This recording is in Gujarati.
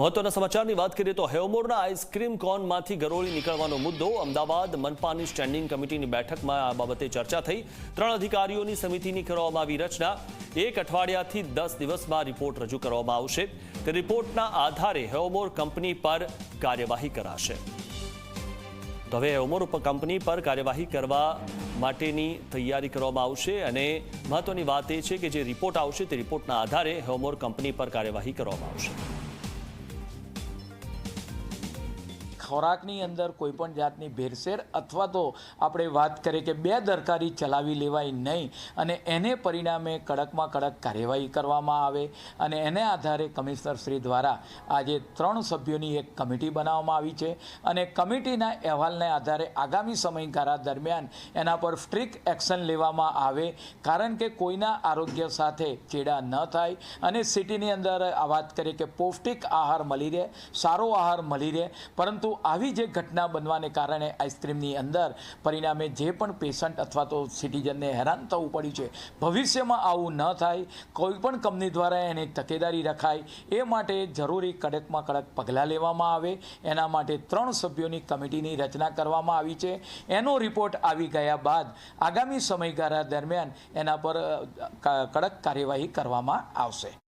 મહત્વના સમાચારની વાત કરીએ તો હેવમોરના આઈસ્ક્રીમ કોનમાંથી ગરોળી નીકળવાનો મુદ્દો, અમદાવાદ મનપાની સ્ટેન્ડિંગ કમિટીની બેઠકમાં આ બાબતે ચર્ચા થઈ. ત્રણ અધિકારીઓની સમિતિની કરવામાં આવી રચના. એક અઠવાડિયાથી દસ દિવસમાં રિપોર્ટ રજૂ કરવામાં આવશે. તે રિપોર્ટના આધારે હેવમોર કંપની પર કાર્યવાહી કરાશે. તો હવે હેવમોર કંપની પર કાર્યવાહી કરવા માટેની તૈયારી કરવામાં આવશે અને મહત્વની વાત એ છે કે જે રિપોર્ટ આવશે તે રિપોર્ટના આધારે હેવમોર કંપની પર કાર્યવાહી કરવામાં આવશે. ખોરાકની અંદર કોઈ પણ જાતની ભેરસેર અથવા તો આપણે વાત કરીએ કે બે દરકારી ચલાવી લેવાય નહીં અને એને પરિણામે કડકમાં કડક કાર્યવાહી કરવામાં આવે અને એને આધારે કમિશનર શ્રી દ્વારા આજે ત્રણ સભ્યોની એક કમિટી બનાવવામાં આવી છે અને કમિટીના અહેવાલને આધારે આગામી સમયગાળા દરમિયાન એના પર સ્ટ્રિક્ટ એક્શન લેવામાં આવે કારણ કે કોઈના આરોગ્ય સાથે ચેડા ન થાય અને સિટીની અંદર આ વાત કરીએ કે પૌષ્ટિક આહાર મળી રહે, સારો આહાર મળી રહે, પરંતુ આવી જે ઘટના બનવાને કારણે આઈસ્ક્રીમની અંદર પરિણામે જે પણ પેશન્ટ અથવા તો સિટીઝનને હેરાન થવું પડ્યું છે, ભવિષ્યમાં આવું ન થાય, કોઈ પણ કંપની દ્વારા એની તકેદારી રખાય, એ માટે જરૂરી કડકમાં કડક પગલાં લેવામાં આવે. એના માટે ત્રણ સભ્યોની કમિટીની રચના કરવામાં આવી છે. એનો રિપોર્ટ આવી ગયા બાદ આગામી સમયગાળા દરમિયાન એના પર કડક કાર્યવાહી કરવામાં આવશે.